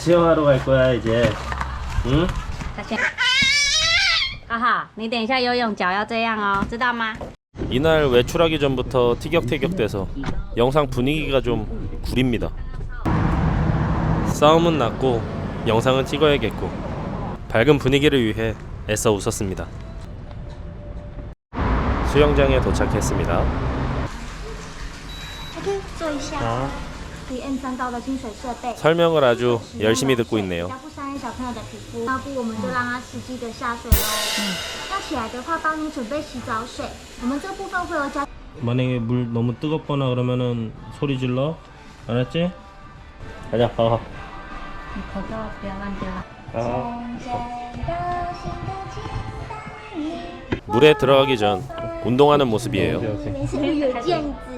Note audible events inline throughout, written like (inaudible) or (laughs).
수영하러 갈 거야 이제. 응? 他先。哈哈，你等一下游泳脚要这样哦，知道吗？ 이날 외출하기 전부터 티격태격돼서 영상 분위기가 좀 구립니다. 싸움은 났고 영상은 찍어야겠고 밝은 분위기를 위해 애써 웃었습니다. 수영장에 도착했습니다. OK，坐一下。 아, 그 설명을 아주 열심히 듣고 있네요. 뭐 만약에 물 너무 뜨겁거나 그러면은 소리 질러. 알았지? 가자, 가. 가자, 물에 들어가기 전 운동하는 모습이에요. 네, 네, 네.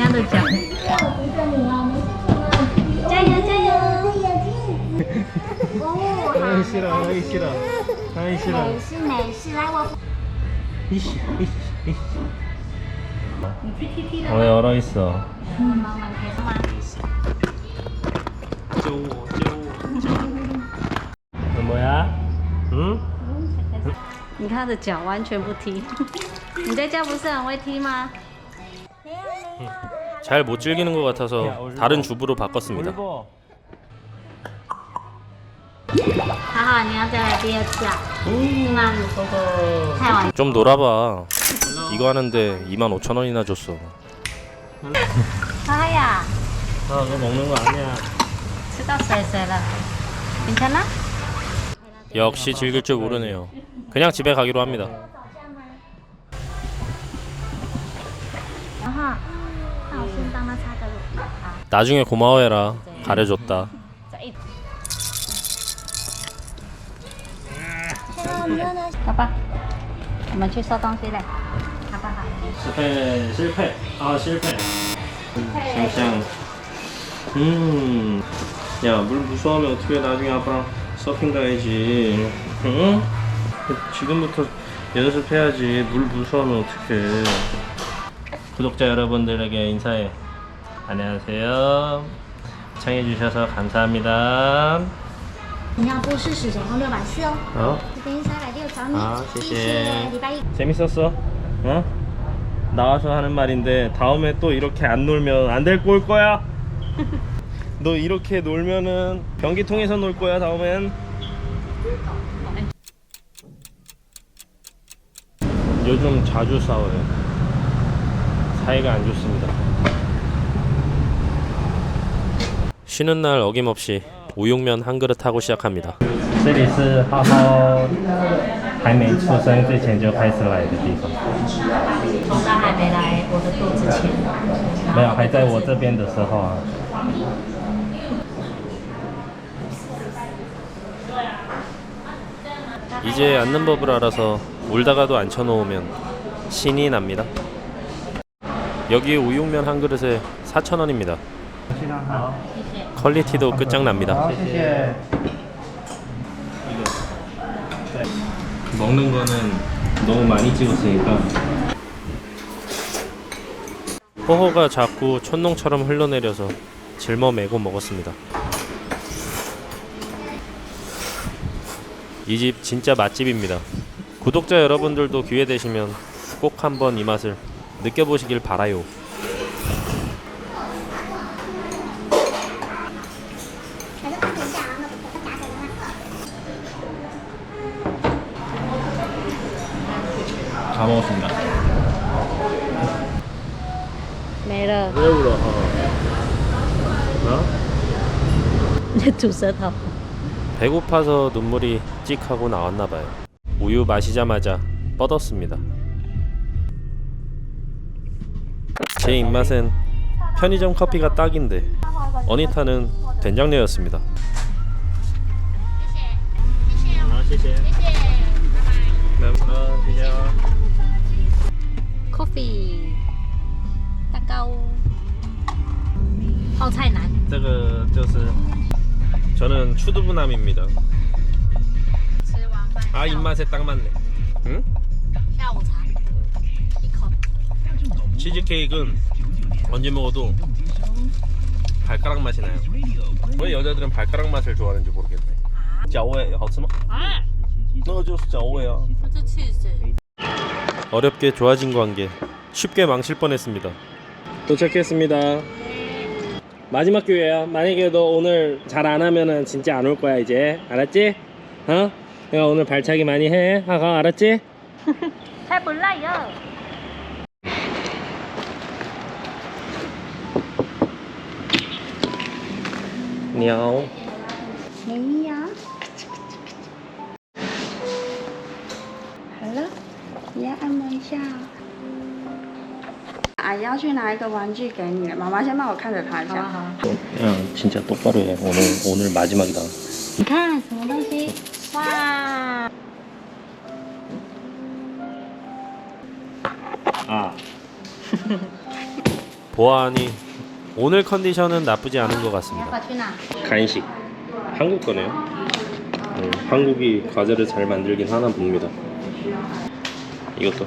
你看的脚，加油加油！眼睛。哦， 하기 싫어, 하기 싫어, 하기 싫어. 没事没事，来我。 이씨, 이씨, 이씨. 어, 열어 있어. 慢慢开始吗？ 너 뭐야? 응? 你看他的脚完全不踢。你在家不是很会踢吗？ (laughs) 잘 못 즐기는 것 같아서 다른 주부로 바꿨습니다. 하하 안녕하세요 리어치야. 좀 놀아봐. 이거 하는데 25,000원이나 줬어. 하하야. 아, 너 먹는 거 아니야. 쓰다써 있어라. 괜찮아? 역시 즐길 줄 모르네요. 그냥 집에 가기로 합니다. 나중에 고마워해라. 네. 가려줬다. 가봐 실패 실패. 아 실패. 샹샹 음야물 무서워하면 어떻게 나중에 아빠랑 서핑 가야지. 응? 지금부터 연습해야지. 물 무서워하면 어떡해. 구독자 여러분들에게 인사해. 안녕하세요 시청해주셔서 감사합니다 你要不试试总共六百四哦。 어? 这边下来六找你，好谢谢礼拜一。 재밌었어? 어? 나와서 하는 말인데 다음에 또 이렇게 안 놀면 안 될 꼴 거야. (laughs) 너 이렇게 놀면은 변기통에서 놀 거야 다음엔. 요즘 자주 싸워요. 사이가 안 좋습니다. 쉬는 날 어김없이 우육면 한 그릇 하고 시작합니다. 这里是浩浩还没出生之前就开始来的地方。从他还没来我的肚子前，没有，还在我这边的时候啊。 이제 앉는 법을 알아서 울다가도 앉혀놓으면 신이 납니다. 여기 우육면 한 그릇에 4,000원입니다. 퀄리티도 끝장납니다. 먹는 거는 너무 많이 찍었으니까 호호가 자꾸 촌농처럼 흘러내려서 짊어매고 먹었습니다. 이 집 진짜 맛집입니다. 구독자 여러분들도 기회 되시면 꼭 한번 이 맛을 느껴보시길 바라요. 다 먹었습니다. 没了， 왜 울어? 어? 吐舌头。 배고파서 눈물이 찍하고 나왔나 봐요. 우유 마시자마자 뻗었습니다. 제 입맛엔 편의점 커피가 딱인데 어니타는 된장녀였습니다. 아, 谢谢.能不能谢谢 맛을 저는 추두부남입니다. 아 입맛에 딱 맞네. 응? 치즈케이크는 언제 먹어도 발가락 맛이 나요. 왜 여자들은 발가락 맛을 좋아하는지 모르겠네. 짜오에 하츠마? 넣어줘서 짜오에야. 어렵게 좋아진 관계. 쉽게 망칠 뻔했습니다. 도착했습니다. 마지막 교회야 만약에 너 오늘 잘 안 하면은 진짜 안 올 거야 이제 알았지? 어? 내가 오늘 발차기 많이 해 하가 알았지? (laughs) 잘 몰라요 안녕. 안녕. 안녕. 안녕 그치 그치 할로? 야 아몬샤 阿姨要去拿一个玩具给你了，妈妈先帮我看着他一下。好啊好啊 야 진짜 똑바로 해. 오늘 오늘 마지막이다. 你看什么东西哇 아. 보아하니 오늘 컨디션은 나쁘지 않은 것 要 같습니다. 跑去哪 간식 한국 거네요. 음, 한국이 과자를 잘 만들긴 하나 봅니다. 이것도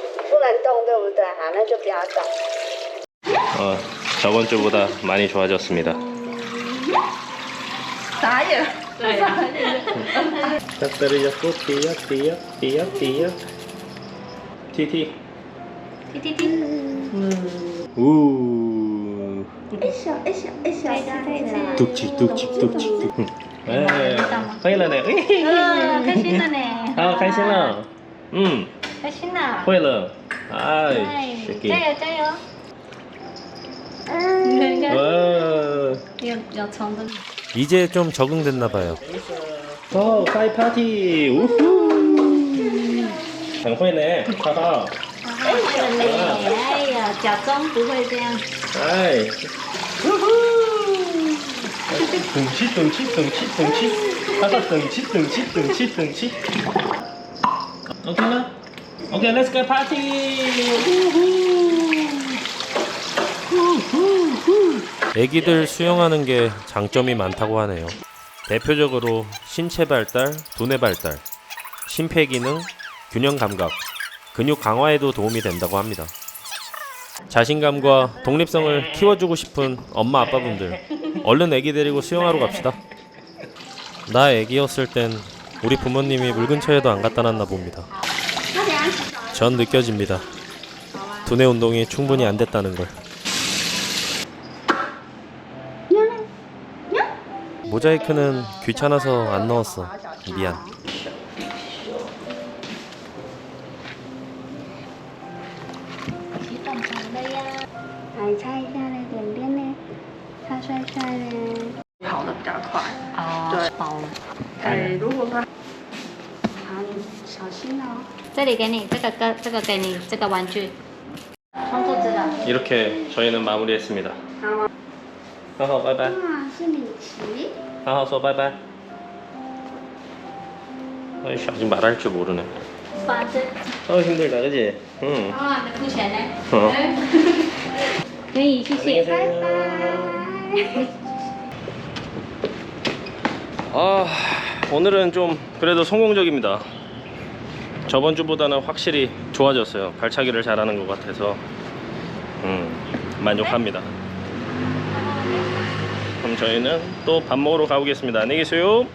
能动，对不对？好，那就不要动。 어, 저번 주보다 많이 좋아졌습니다. 傻眼。对啊 짝다리 잡고 띠야 띠야 띠야 띠야 티티 滴滴滴 우 一小一小一小加起来。 뚝치 뚝치 뚝치 에会了呢呃开心了呢好开心了嗯开心了会了哎 对加油加油嗯。你看 와 有有虫的 이제 좀 적응됐나 봐요 어 파이 파티 우후 很会呢哈哈哎会了呢哎呀假装不会这样 아이 등치 등치 등치 등치 하다 등치 등치 등치 등치 오케이 나 오케이 렛츠 고 파티 애기들 수영하는 게 장점이 많다고 하네요. 대표적으로 신체 발달, 두뇌 발달, 심폐 기능, 균형 감각, 근육 강화에도 도움이 된다고 합니다. 자신감과 독립성을 키워주고 싶은 엄마 아빠분들 얼른 애기 데리고 수영하러 갑시다. 나 애기였을 땐 우리 부모님이 물 근처에도 안 갖다 놨나 봅니다 전 느껴집니다 두뇌 운동이 충분히 안 됐다는 걸 모자이크는 귀찮아서 안 넣었어 미안 洗粉肠的呀来擦一下那点点呢，擦帅帅呢。跑得比较快。哦对包了哎，如果说，好，你小心哦。这里给你这个跟这个给你这个玩具穿裤子的 이렇게 저희는 마무리했습니다 好吗？ 하하 바이바이 哇，是米奇。 하하 소 바이바이 아이 아직 말할 줄 모르네 发这 어 힘들다 그지? 응 啊你的付钱呢 어. 可以谢谢 아 (laughs) 오늘은 좀 그래도 성공적입니다 저번 주보다는 확실히 좋아졌어요. 발차기를 잘하는 것 같아서. 음, 만족합니다. 그럼 저희는 또 밥 먹으러 가보겠습니다. 안녕히 계세요